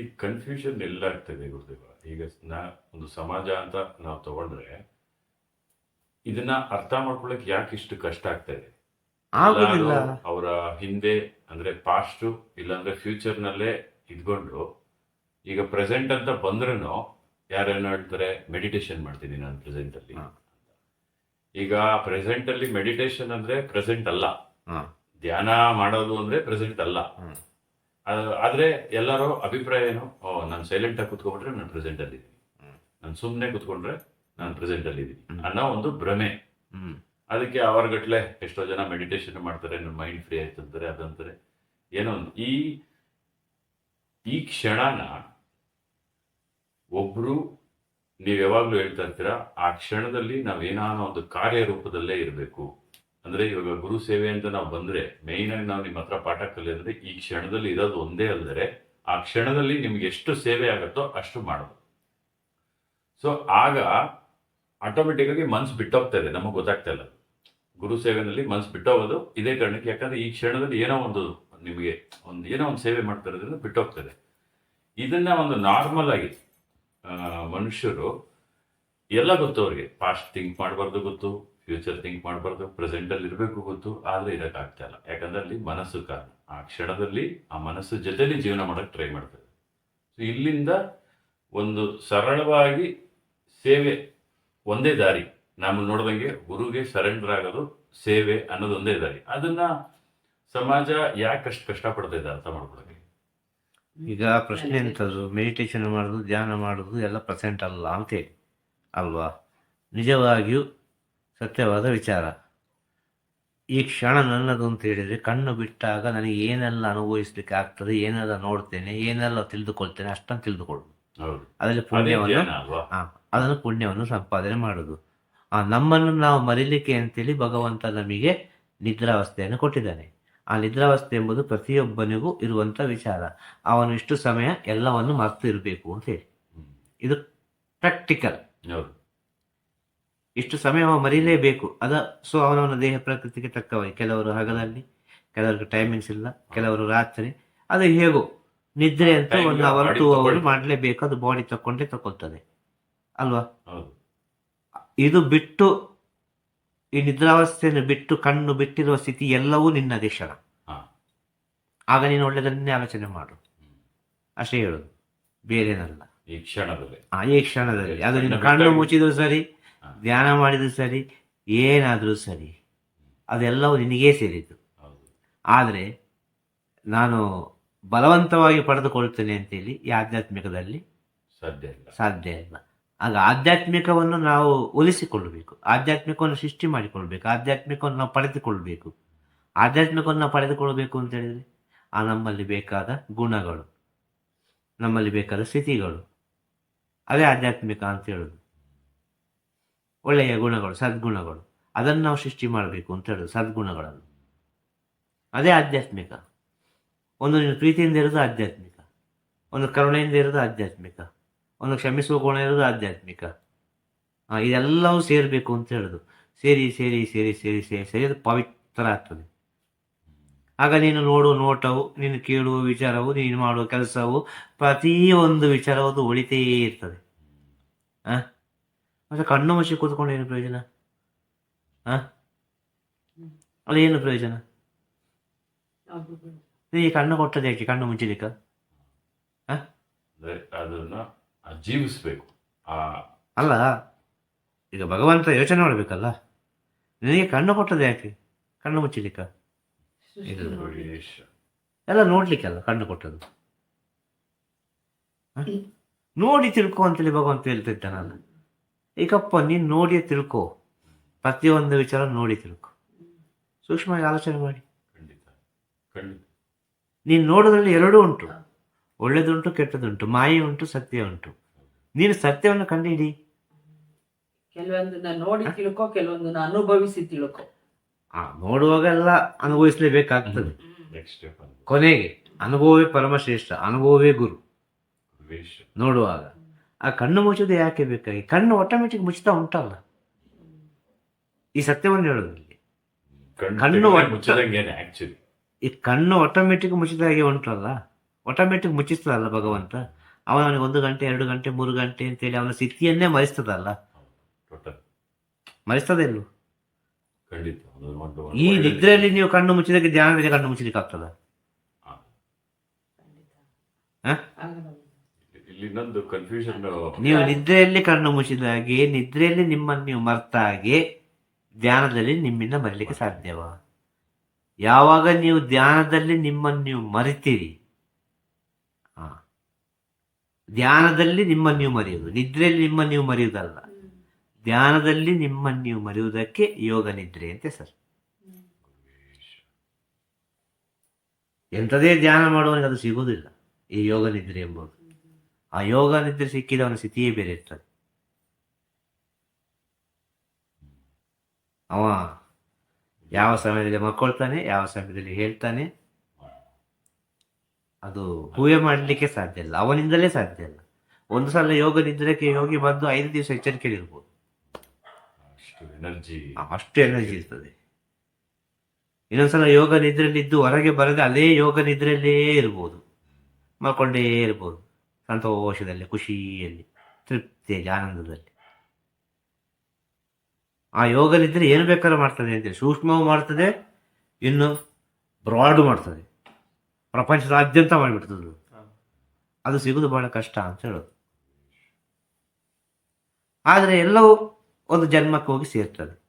ಈ ಕನ್ಫ್ಯೂಷನ್ ಎಲ್ಲ ಆಗ್ತದೆ ಗುರುದೇವ. ಈಗ ನಾ ಒಂದು ಸಮಾಜ ಅಂತ ನಾವು ತಗೊಂಡ್ರೆ ಇದನ್ನ ಅರ್ಥ ಮಾಡ್ಕೊಳಕ್ ಯಾಕೆ ಇಷ್ಟು ಕಷ್ಟ ಆಗ್ತಾ ಇದೆ? ಅವರ ಹಿಂದೆ ಅಂದ್ರೆ ಪಾಸ್ಟ್ ಇಲ್ಲಾಂದ್ರೆ ಫ್ಯೂಚರ್ ನಲ್ಲೇ ಇದ್ಕೊಂಡು ಈಗ ಪ್ರೆಸೆಂಟ್ ಅಂತ ಬಂದ್ರೂ ಯಾರೇನು ಹೇಳ್ತಾರೆ ಮೆಡಿಟೇಷನ್ ಮಾಡ್ತೀನಿ ನಾನು ಪ್ರೆಸೆಂಟ್ ಅಲ್ಲಿ. ಈಗ ಪ್ರೆಸೆಂಟ್ ಅಲ್ಲಿ ಮೆಡಿಟೇಷನ್ ಅಂದ್ರೆ ಪ್ರೆಸೆಂಟ್ ಅಲ್ಲ. ಧ್ಯಾನ ಮಾಡೋದು ಅಂದ್ರೆ ಪ್ರೆಸೆಂಟ್ ಅಲ್ಲ. ಆದ್ರೆ ಎಲ್ಲರೂ ಅಭಿಪ್ರಾಯ ಏನು? ಓ ನಾನು ಸೈಲೆಂಟ್ ಆಗಿ ಕುತ್ಕೊಂಡ್ರೆ ನಾನು ಪ್ರೆಸೆಂಟ್ ಅಲ್ಲಿ. ನಾನು ಸುಮ್ಮನೆ ಕುತ್ಕೊಂಡ್ರೆ ನಾನು ಪ್ರೆಸೆಂಟ್ ಅಲ್ಲಿ ಇದ್ದೀನಿ. ಅನ್ನೋ ಒಂದು ಭ್ರಮೆ. ಹ್ಮ್. ಅದಕ್ಕೆ ಅವರ್ಗಟ್ಲೆ ಎಷ್ಟೋ ಜನ ಮೆಡಿಟೇಷನ್ ಮಾಡ್ತಾರೆ ನನ್ನ ಮೈಂಡ್ ಫ್ರೀ ಆಯ್ತು ಅಂತಾರೆ ಅದಂತಾರೆ. ಏನೋ ಒಂದು ಈ ಈ ಕ್ಷಣನ ಒಬ್ರು ನೀವ್ ಯಾವಾಗ್ಲೂ ಹೇಳ್ತಾ ಇರ್ತೀರಾ ಆ ಕ್ಷಣದಲ್ಲಿ ನಾವೇನಾನ ಒಂದು ಕಾರ್ಯರೂಪದಲ್ಲೇ ಇರಬೇಕು. ಅಂದ್ರೆ ಇವಾಗ ಗುರು ಸೇವೆ ಅಂತ ನಾವು ಬಂದ್ರೆ ಮೇಯ್ನ್ ಆಗಿ ನಾವು ನಿಮ್ಮ ಹತ್ರ ಪಾಠ ಕಲಿಯೋದ್ರೆ ಈ ಕ್ಷಣದಲ್ಲಿ ಇರೋದು ಒಂದೇ ಅಲ್ಲದೆ ಆ ಕ್ಷಣದಲ್ಲಿ ನಿಮ್ಗೆ ಎಷ್ಟು ಸೇವೆ ಆಗುತ್ತೋ ಅಷ್ಟು ಮಾಡೋದು ಸೊ ಆಗ ಆಟೋಮೆಟಿಕ್ ಆಗಿ ಮನ್ಸು ಬಿಟ್ಟೋಗ್ತಾ ಇದೆ. ನಮಗೆ ಗೊತ್ತಾಗ್ತಾ ಇಲ್ಲ. ಗುರು ಸೇವೆನಲ್ಲಿ ಮನ್ಸು ಬಿಟ್ಟೋಗೋದು ಇದೇ ಕಾರಣಕ್ಕೆ. ಯಾಕಂದ್ರೆ ಈ ಕ್ಷಣದಲ್ಲಿ ಏನೋ ಒಂದು ನಿಮಗೆ ಒಂದು ಏನೋ ಒಂದು ಸೇವೆ ಮಾಡ್ತಾ ಇರೋದ್ರಿಂದ ಬಿಟ್ಟೋಗ್ತದೆ ಇದನ್ನ ಒಂದು ನಾರ್ಮಲ್ ಆಗಿ ಮನುಷ್ಯರು ಎಲ್ಲ ಗೊತ್ತು ಅವ್ರಿಗೆ. ಫಾಸ್ಟ್ ಥಿಂಕ್ ಮಾಡಬಾರ್ದು ಗೊತ್ತು. ಫ್ಯೂಚರ್ ಥಿಂಕ್ ಮಾಡಬಾರ್ದು ಪ್ರೆಸೆಂಟ್ ಅಲ್ಲಿ ಇರಬೇಕು ಗೊತ್ತು, ಆದ್ರೆ ಇರಕ್ಕಾಗ್ತಾ ಇಲ್ಲ. ಯಾಕಂದ್ರೆ ಅಲ್ಲಿ ಮನಸ್ಸು ಕಾರಣ. ಆ ಕ್ಷಣದಲ್ಲಿ, ಆ ಮನಸ್ಸು ಜೊತೆಲಿ ಜೀವನ ಮಾಡಕ್ ಟ್ರೈ ಮಾಡ್ತದೆ. ಸೊ ಇಲ್ಲಿಂದ ಒಂದು ಸರಳವಾಗಿ ಸೇವೆ ಒಂದೇ ದಾರಿ. ನಾವು ನೋಡ್ದಂಗೆ ಗುರುಗೆ ಸರೆಂಡರ್ ಆಗೋದು, ಸೇವೆ ಅನ್ನೋದು ಒಂದೇ ದಾರಿ. ಅದನ್ನ ಸಮಾಜ ಯಾಕೆ ಅಷ್ಟು ಕಷ್ಟಪಡ್ತಾ ಇದೆ ಅರ್ಥ ಮಾಡ್ಕೊಳಕ್ಕೆ? ಈಗ ಪ್ರಶ್ನೆ ಎಂಥದ್ದು ಮೆಡಿಟೇಷನ್ ಮಾಡೋದು, ಧ್ಯಾನ ಮಾಡೋದು ಎಲ್ಲ ಪ್ರೆಸೆಂಟ್ ಅಲ್ಲ ಅಂತೇಳಿ ಅಲ್ವಾ? ನಿಜವಾಗಿಯೂ ಸತ್ಯವಾದ ವಿಚಾರ. ಈ ಕ್ಷಣ ನನ್ನದು ಅಂತ ಹೇಳಿದರೆ ಕಣ್ಣು ಬಿಟ್ಟಾಗ ನನಗೆ ಏನೆಲ್ಲ ಅನುಭವಿಸ್ಲಿಕ್ಕೆ ಆಗ್ತದೆ ಏನೆಲ್ಲ ನೋಡ್ತೇನೆ ಏನೆಲ್ಲ ತಿಳಿದುಕೊಳ್ತೇನೆ ಅಷ್ಟನ್ನು ತಿಳಿದುಕೊಳ್ಳುದು ಅದರಲ್ಲಿ ಅದೇ ಪುಣ್ಯವನ್ನು ಅದನ್ನು ಪುಣ್ಯವನ್ನು ಸಂಪಾದನೆ ಮಾಡುದು ಆ ನಮ್ಮನ್ನು ನಾವು ಮರಿಲಿಕ್ಕೆ ಅಂತೇಳಿ ಭಗವಂತ ನಮಗೆ ನಿದ್ರಾವಸ್ಥೆಯನ್ನು ಕೊಟ್ಟಿದ್ದಾನೆ. ಆ ನಿದ್ರಾವಸ್ಥೆ ಎಂಬುದು ಪ್ರತಿಯೊಬ್ಬನಿಗೂ ಇರುವಂತ ವಿಚಾರ. ಅವನು ಇಷ್ಟು ಸಮಯ ಎಲ್ಲವನ್ನು ಮರೆತು ಇರಬೇಕು ಅಂತ ಹೇಳಿ. ಇದು ಪ್ರಾಕ್ಟಿಕಲ್ ಇಷ್ಟು ಸಮಯ ಅವ ಮರೀಲೇಬೇಕು. ಅದ ಸೊ ಅವನವನ ದೇಹ ಪ್ರಕೃತಿಗೆ ತಕ್ಕವಾಗಿ ಕೆಲವರು ಹಗಲಲ್ಲಿ ಕೆಲವರಿಗೆ ಟೈಮಿಂಗ್ಸ್ ಇಲ್ಲ ಕೆಲವರು ರಾತ್ರಿ. ಅದು ಹೇಗೋ ನಿದ್ರೆ ಅಂತ ಒಂದು ಅವರ್ ಟೂ ಅವರ್ ಮಾಡಲೇಬೇಕು. ಅದು ಬಾಡಿ ತಕೊಂಡೇ ತಕೊಳ್ತದೆ ಅಲ್ವಾ? ಇದು ಬಿಟ್ಟು ಈ ನಿದ್ರಾವಸ್ಥೆಯನ್ನು ಬಿಟ್ಟು ಕಣ್ಣು ಬಿಟ್ಟಿರುವ ಸ್ಥಿತಿ ಎಲ್ಲವೂ ನಿನ್ನ ಕ್ಷಣ. ಆಗ ನೀನು ಒಳ್ಳೆದನ್ನೇ ಆಲೋಚನೆ ಮಾಡು. ಅಷ್ಟೇ ಹೇಳುದು. ಬೇರೆನಲ್ಲ. ಈ ಕ್ಷಣದಲ್ಲಿ. ಆ ಈ ಕ್ಷಣದಲ್ಲಿ. ಅದು ನೀನು ಕಣ್ಣು ಮುಚ್ಚಿದ್ರು ಸರಿ. ಧ್ಯಾನ ಮಾಡಿದ್ರು ಸರಿ ಏನಾದರೂ ಸರಿ ಅದೆಲ್ಲವೂ ನಿನಗೇ ಸೇರಿತು ಆದರೆ ನಾನು ಬಲವಂತವಾಗಿ ಪಡೆದುಕೊಳ್ತೇನೆ ಅಂತೇಳಿ ಈ ಆಧ್ಯಾತ್ಮಿಕದಲ್ಲಿ ಸಾಧ್ಯ ಇಲ್ಲ. ಸಾಧ್ಯ ಇಲ್ಲ. ಆಗ ಆಧ್ಯಾತ್ಮಿಕವನ್ನು ನಾವು ಒಲಿಸಿಕೊಳ್ಳಬೇಕು ಆಧ್ಯಾತ್ಮಿಕವನ್ನು ಸೃಷ್ಟಿ ಮಾಡಿಕೊಳ್ಬೇಕು ಆಧ್ಯಾತ್ಮಿಕವನ್ನು ನಾವು ಪಡೆದುಕೊಳ್ಬೇಕು ಆಧ್ಯಾತ್ಮಿಕವನ್ನು ನಾವು ಪಡೆದುಕೊಳ್ಬೇಕು ಅಂತ ಹೇಳಿದರೆ ಆ ನಮ್ಮಲ್ಲಿ ಬೇಕಾದ ಗುಣಗಳು ನಮ್ಮಲ್ಲಿ ಬೇಕಾದ ಸ್ಥಿತಿಗಳು ಅದೇ ಆಧ್ಯಾತ್ಮಿಕ ಅಂತ ಹೇಳೋದು. ಒಳ್ಳೆಯ ಗುಣಗಳು, ಸದ್ಗುಣಗಳು. ಅದನ್ನು ನಾವು ಸೃಷ್ಟಿ ಮಾಡಬೇಕು ಅಂತ ಹೇಳೋದು ಸದ್ಗುಣಗಳನ್ನು. ಅದೇ ಆಧ್ಯಾತ್ಮಿಕ. ಒಂದು ನೀನು ಪ್ರೀತಿಯಿಂದ ಇರೋದು ಆಧ್ಯಾತ್ಮಿಕ. ಒಂದು ಕರುಣೆಯಿಂದ ಇರೋದು ಆಧ್ಯಾತ್ಮಿಕ. ಒಂದು ಕ್ಷಮಿಸುವ ಗುಣ ಇರೋದು ಆಧ್ಯಾತ್ಮಿಕ. ಇದೆಲ್ಲವೂ ಸೇರಬೇಕು ಅಂತ ಹೇಳೋದು. ಸೇರಿ ಸೇರಿ ಸೇರಿ ಸೇರಿ ಸೇರಿ ಸೇರಿ ಅದು ಪವಿತ್ರ ಆಗ್ತದೆ ಆಗ ನೀನು ನೋಡುವ ನೋಟವು, ನೀನು ಕೇಳುವ ವಿಚಾರವು, ನೀನು ಮಾಡುವ ಕೆಲಸವು ಪ್ರತಿಯೊಂದು ವಿಚಾರವು ಅದು ಉಳಿತೇ ಇರ್ತದೆ. ಆ? ಮತ್ತೆ ಕಣ್ಣು ಮುಚ್ಚಿ ಕೂತ್ಕೊಂಡು ಏನು ಪ್ರಯೋಜನ? ಆ? ಅದೇನು ಪ್ರಯೋಜನ? ಈ ಕಣ್ಣು ಕೊಟ್ಟದ್ದು ಯಾಕೆ ಕಣ್ಣು ಮುಚ್ಚಲಿಕ್ಕ ಅದನ್ನ ಜೀವಿಸಬೇಕು ಆ ಅಲ್ಲ ಈಗ ಭಗವಂತ ಯೋಚನೆ ಮಾಡಬೇಕಲ್ಲ? ನಿನಗೆ ಕಣ್ಣು ಕೊಟ್ಟದ್ದು ಯಾಕೆ ಕಣ್ಣು ಮುಚ್ಚಲಿಕ್ಕ ಇದು ನೋಡ್ಲಿಕ್ಕೆ ಎಲ್ಲ ನೋಡ್ಲಿಕ್ಕಲ್ಲ ಕಣ್ಣು ಕೊಟ್ಟದ್ದು. ಹ? ನೋಡಿ ತಿಳ್ಕೊ ಅಂತೇಳಿ ಭಗವಂತ ಹೇಳ್ತಿದ್ದಾನಲ್ಲ ಈಗಪ್ಪ ನೀನು ನೋಡಿ ತಿಳ್ಕೊ. ಪ್ರತಿಯೊಂದು ವಿಚಾರ ನೋಡಿ ತಿಳ್ಕೊ. ಸೂಕ್ಷ್ಮವಾಗಿ ಆಲೋಚನೆ ಮಾಡಿ. ಖಂಡಿತ. ಖಂಡಿತ. ನೀನು ನೋಡೋದ್ರಲ್ಲಿ ಎರಡೂ ಉಂಟು. ಒಳ್ಳೆದುಂಟು ಕೆಟ್ಟದುಂಟು. ಮಾಯೆ ಉಂಟು ಸತ್ಯ ಉಂಟು. ನೀನು ಸತ್ಯವನ್ನು ಕಂಡುಹಿಡಿ. ಕೆಲವೊಂದನ್ನ ನೋಡಿ ತಿಳ್ಕೊ ಕೆಲವೊಂದನ್ನ ಅನುಭವಿಸಿ ತಿಳ್ಕೊ. ಆ ನೋಡುವಾಗೆಲ್ಲ ಅನುಭವಿಸಲೇಬೇಕಾಗ್ತದೆ ನೆಕ್ಸ್ಟ್ ಸ್ಟೆಪ್ ಕೊನೆಗೆ ಅನುಭವವೇ ಪರಮಶ್ರೇಷ್ಠ ಅನುಭವವೇ ಗುರು. ನೋಡುವಾಗ. ಆ ಕಣ್ಣು ಮುಚ್ಚೋದು ಯಾಕೆ ಬೇಕಾಗಿ? ಕಣ್ಣು ಆಟೋಮೆಟಿಕ್ ಮುಚ್ಚುತ್ತಾ ಉಂಟಲ್ಲ. ಈ ಸತ್ಯವನ್ನು ಹೇಳೋದ್ರಲ್ಲಿ ಕಣ್ಣು ಈ ಕಣ್ಣು ಆಟೋಮೆಟಿಕ್ ಮುಚ್ಚಿದ ಹಾಗೆ ಉಂಟಲ್ಲ. ಆಟೋಮೆಟಿಕ್ ಮುಚ್ಚಿಸ್ತದಲ್ಲ ಭಗವಂತ. ಅವನಿಗೆ ಒಂದು ಗಂಟೆ ಎರಡು ಗಂಟೆ ಮೂರು ಗಂಟೆ ಅಂತೇಳಿ ಅವನ ಸ್ಥಿತಿಯನ್ನೇ ಮರೆಸ್ತದಲ್ಲ. ಟೋಟಲ್. ಮರೆಸ್ತದೆ ಇಲ್ವೋ ಖಂಡಿತ ಈ ನಿದ್ರೆಯಲ್ಲಿ ನೀವು ಕಣ್ಣು ಮುಚ್ಚಿದಕ್ಕೆ ಧ್ಯಾನದಲ್ಲಿ ಕಣ್ಣು ಮುಚ್ಚಲಿಕ್ಕೆ ಆಗ್ತದ. ಕನ್ಫ್ಯೂಷನ್ ನೀವು ನಿದ್ರೆಯಲ್ಲಿ ಕಣ್ಣು ಮುಚ್ಚಿದ ಹಾಗೆ, ನಿದ್ರೆಯಲ್ಲಿ ನಿಮ್ಮನ್ನು ನೀವು ಮರ್ತ ಹಾಗೆ, ಧ್ಯಾನದಲ್ಲಿ ನಿಮ್ಮಿಂದ ಮರಿಲಿಕ್ಕೆ ಸಾಧ್ಯವ? ಯಾವಾಗ ನೀವು ಧ್ಯಾನದಲ್ಲಿ ನಿಮ್ಮನ್ನು ನೀವು ಮರಿತೀರಿ? ಧ್ಯಾನದಲ್ಲಿ ನಿಮ್ಮನ್ನು ನೀವು ಮರೆಯುವುದು. ನಿದ್ರೆಯಲ್ಲಿ ನಿಮ್ಮನ್ನು ನೀವು ಮರೆಯುವುದಲ್ಲ. ಧ್ಯಾನದಲ್ಲಿ ನಿಮ್ಮನ್ನು ನೀವು ಮರೆಯುವುದಕ್ಕೆ ಯೋಗ ನಿದ್ರೆ ಅಂತ ಸರ್. ಎಂಥದೇ ಧ್ಯಾನ ಮಾಡುವವನಿಗೆ ಅದು ಸಿಗುವುದಿಲ್ಲ, ಈ ಯೋಗ ನಿದ್ರೆ ಎಂಬುದು. ಆ ಯೋಗ ನಿದ್ರೆ ಸಿಕ್ಕಿದವನ ಸ್ಥಿತಿಯೇ ಬೇರೆ ಇರ್ತದೆ. ಅವ ಯಾವ ಸಮಯದಲ್ಲಿ ಮಕ್ಕೊಳ್ತಾನೆ ಯಾವ ಸಮಯದಲ್ಲಿ ಹೇಳ್ತಾನೆ ಅದು ಹೂವೆ ಮಾಡಲಿಕ್ಕೆ ಸಾಧ್ಯ ಇಲ್ಲ. ಅವನಿಂದಲೇ ಸಾಧ್ಯ ಇಲ್ಲ. ಒಂದು ಸಲ ಯೋಗ ನಿದ್ರೆಗೆ ಯೋಗಿ ಬಂದು ಐದು ದಿವಸ ಎಚ್ಚರಿಕೆ ಇರ್ಬೋದು. ಅಷ್ಟು ಎನರ್ಜಿ ಇರ್ತದೆ. ಇನ್ನೊಂದ್ಸಲ ಯೋಗ ನಿದ್ರೆಯಲ್ಲಿದ್ದು ಹೊರಗೆ ಬರದೆ ಅದೇ ಯೋಗ ನಿದ್ರೆಯಲ್ಲೇ ಇರ್ಬೋದು. ಮಲ್ಕೊಂಡೇ ಇರ್ಬೋದು. ಸಂತೋಷದಲ್ಲಿ ಖುಷಿಯಲ್ಲಿ ತೃಪ್ತಿಯಲ್ಲಿ ಆನಂದದಲ್ಲಿ. ಆ ಯೋಗಲಿದ್ರೆ ಏನು ಬೇಕಾದ್ರೂ ಮಾಡ್ತದೆ ಅಂತೇಳಿ ಸೂಕ್ಷ್ಮವೂ ಮಾಡ್ತದೆ ಇನ್ನು ಬ್ರಾಡ್ ಮಾಡ್ತದೆ. ಪ್ರಪಂಚದಾದ್ಯಂತ ಮಾಡಿಬಿಡ್ತದೆ ಅದು. ಸಿಗೋದು ಸಿಗುದು ಬಹಳ ಕಷ್ಟ ಅಂತ ಹೇಳೋದು. ಆದರೆ ಎಲ್ಲವೂ ಒಂದು ಜನ್ಮಕ್ಕೆ ಹೋಗಿ ಸೇರ್ತದೆ.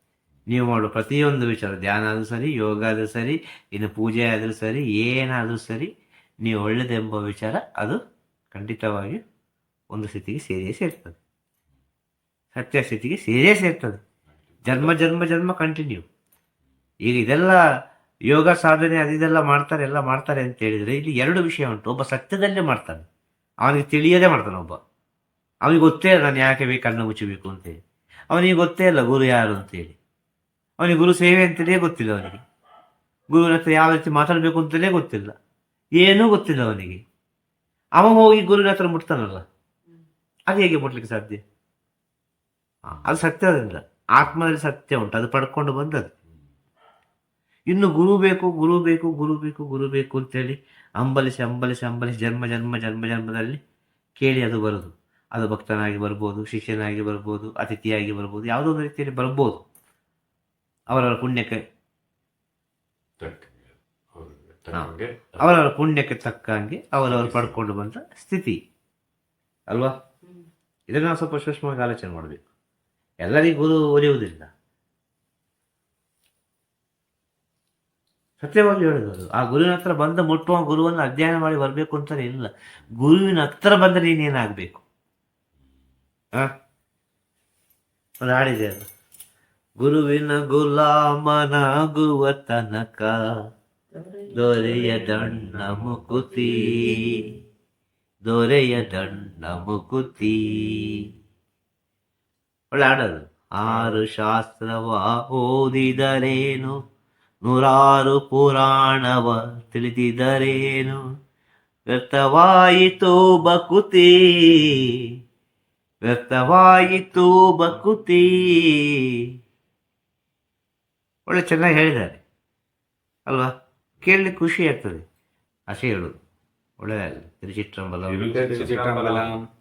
ನೀವು ಮಾಡುವ ಪ್ರತಿಯೊಂದು ವಿಚಾರ ಧ್ಯಾನ ಆದರೂ ಸರಿ ಯೋಗ ಆದರೂ ಸರಿ ಇನ್ನು ಪೂಜೆ ಆದರೂ ಸರಿ ಏನಾದರೂ ಸರಿ ನೀವು ಒಳ್ಳೇದೆಂಬ ವಿಚಾರ ಅದು ಖಂಡಿತವಾಗಿ ಒಂದು ಸ್ಥಿತಿಗೆ ಸೇರಿಯೇ ಸೇರ್ತದೆ. ಸತ್ಯ ಸ್ಥಿತಿಗೆ ಸೇರಿಯೇ ಸೇರ್ತದೆ. ಜನ್ಮ ಜನ್ಮ ಜನ್ಮ ಕಂಟಿನ್ಯೂ ಈಗ ಇದೆಲ್ಲ ಯೋಗ ಸಾಧನೆ ಅದಿದೆಲ್ಲ ಮಾಡ್ತಾರೆ, ಎಲ್ಲ ಮಾಡ್ತಾರೆ ಅಂತ ಹೇಳಿದರೆ ಇಲ್ಲಿ ಎರಡು ವಿಷಯ ಉಂಟು. ಒಬ್ಬ ಸತ್ಯದಲ್ಲೇ ಮಾಡ್ತಾನೆ. ಅವನಿಗೆ ತಿಳಿಯದೇ ಮಾಡ್ತಾನೆ ಒಬ್ಬ. ಅವನಿಗೆ ಗೊತ್ತೇ ಇಲ್ಲ ನಾನು ಯಾಕೆ ಬೇಕು, ಕಣ್ಣು ಮುಚ್ಚಬೇಕು ಅಂತೇಳಿ ಅವನಿಗೆ ಗೊತ್ತೇ ಇಲ್ಲ ಗುರು ಯಾರು ಅಂತೇಳಿ ಅವನಿಗೆ ಗುರು ಸೇವೆ ಅಂತಲೇ ಗೊತ್ತಿಲ್ಲ ಅವನಿಗೆ. ಗುರುವಿನ ಹತ್ರ ಯಾವ ರೀತಿ ಮಾತಾಡಬೇಕು ಅಂತಲೇ ಗೊತ್ತಿಲ್ಲ. ಏನೂ ಗೊತ್ತಿಲ್ಲ ಅವನಿಗೆ. ಅವ ಹೋಗಿ ಗುರುವಿನ ಹತ್ರ ಮುಟ್ತಾನಲ್ಲ? ಅದು ಹೇಗೆ ಮುಟ್ಲಿಕ್ಕೆ ಸಾಧ್ಯ? ಅದು ಅದು ಸತ್ಯದಿಂದ ಆತ್ಮದಲ್ಲಿ ಸತ್ಯ ಉಂಟು. ಅದು ಪಡ್ಕೊಂಡು ಬಂದದ್ದು. ಇನ್ನು ಗುರು ಬೇಕು ಗುರು ಬೇಕು ಗುರು ಬೇಕು ಗುರು ಬೇಕು ಅಂತೇಳಿ ಅಂಬಲಿಸಿ ಅಂಬಲಿಸಿ ಅಂಬಲಿಸಿ ಜನ್ಮ ಜನ್ಮ ಜನ್ಮ, ಜನ್ಮದಲ್ಲಿ ಕೇಳಿ ಅದು ಬರೋದು. ಅದು ಭಕ್ತನಾಗಿ ಬರ್ಬೋದು, ಶಿಷ್ಯನಾಗಿ ಬರ್ಬೋದು, ಅತಿಥಿಯಾಗಿ ಬರ್ಬೋದು, ಯಾವುದೋ ಒಂದು ರೀತಿಯಲ್ಲಿ ಬರ್ಬೋದು. ಅವರವರ ಪುಣ್ಯಕ್ಕೆ. ಅವರವರ ಪುಣ್ಯಕ್ಕೆ ತಕ್ಕಂಗೆ ಅವರವರು ಪಡ್ಕೊಂಡು ಬಂದ ಸ್ಥಿತಿ. ಅಲ್ವಾ. ಇದನ್ನು ನಾವು ಸ್ವಲ್ಪ ಸೂಕ್ಷ್ಮವಾಗಿ ಆಲೋಚನೆ ಮಾಡಬೇಕು. ಎಲ್ಲರಿಗೂ ಗುರು ಒಲಿಯುವುದಿಲ್ಲ. ಸತ್ಯವಾಗಿ ಹೇಳುವುದು ಆ ಗುರುವಿನ ಹತ್ರ ಬಂದ ಮುಟ್ಟುವ ಗುರುವನ್ನು ಅಧ್ಯಯನ ಮಾಡಿ ಬರಬೇಕು ಅಂತಲೇ ಇಲ್ಲ. ಗುರುವಿನ ಹತ್ರ ಬಂದರೆ ನೀನೇನಾಗಬೇಕು? ಆ ಒಂದು ಹಾಡಿದೆ ಅದು. ಗುರುವಿನ ಗುಲಾಮನಾಗುವ ತನಕ ದೊರೆಯ ದಣ್ಣ ಮುಕುತಿ. ದೊರೆಯ ದಣ್ಣ ಮುಕುತಿ. ಒಳ್ಳೆ ಆಡೋದು ಆರು ಶಾಸ್ತ್ರವ ಓದಿದರೇನು? ನೂರಾರು ಪುರಾಣವ ತಿಳಿದಿದರೇನು? ವ್ಯರ್ಥವಾಯಿತು ಬಕುತಿ. ವ್ಯರ್ಥವಾಯಿತು ಬಕುತಿ. ಒಳ್ಳೆ ಚೆನ್ನಾಗಿ ಹೇಳಿದ್ದಾರೆ. ಅಲ್ವಾ? ಕೇಳಲಿ ಖುಷಿ ಆಗ್ತದೆ ಅಷ್ಟೇ ಹೇಳುದು ಒಳ್ಳೆಯದಾಗಲಿ ತಿರುಚಿಟ್ರಂಬಲ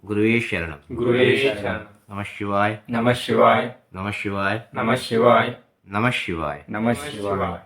ಗುರುವೇ ಶರಣ ಗುರುವೇ ಶರಣ ನಮ ಶಿವಾಯ್ ನಮ ಶಿವಾಯ್ ನಮ ಶಿವಾಯ್ ನಮ ಶಿವಾಯ್ ನಮ ಶಿವಾಯ್ ನಮ ಶಿವಾಯ್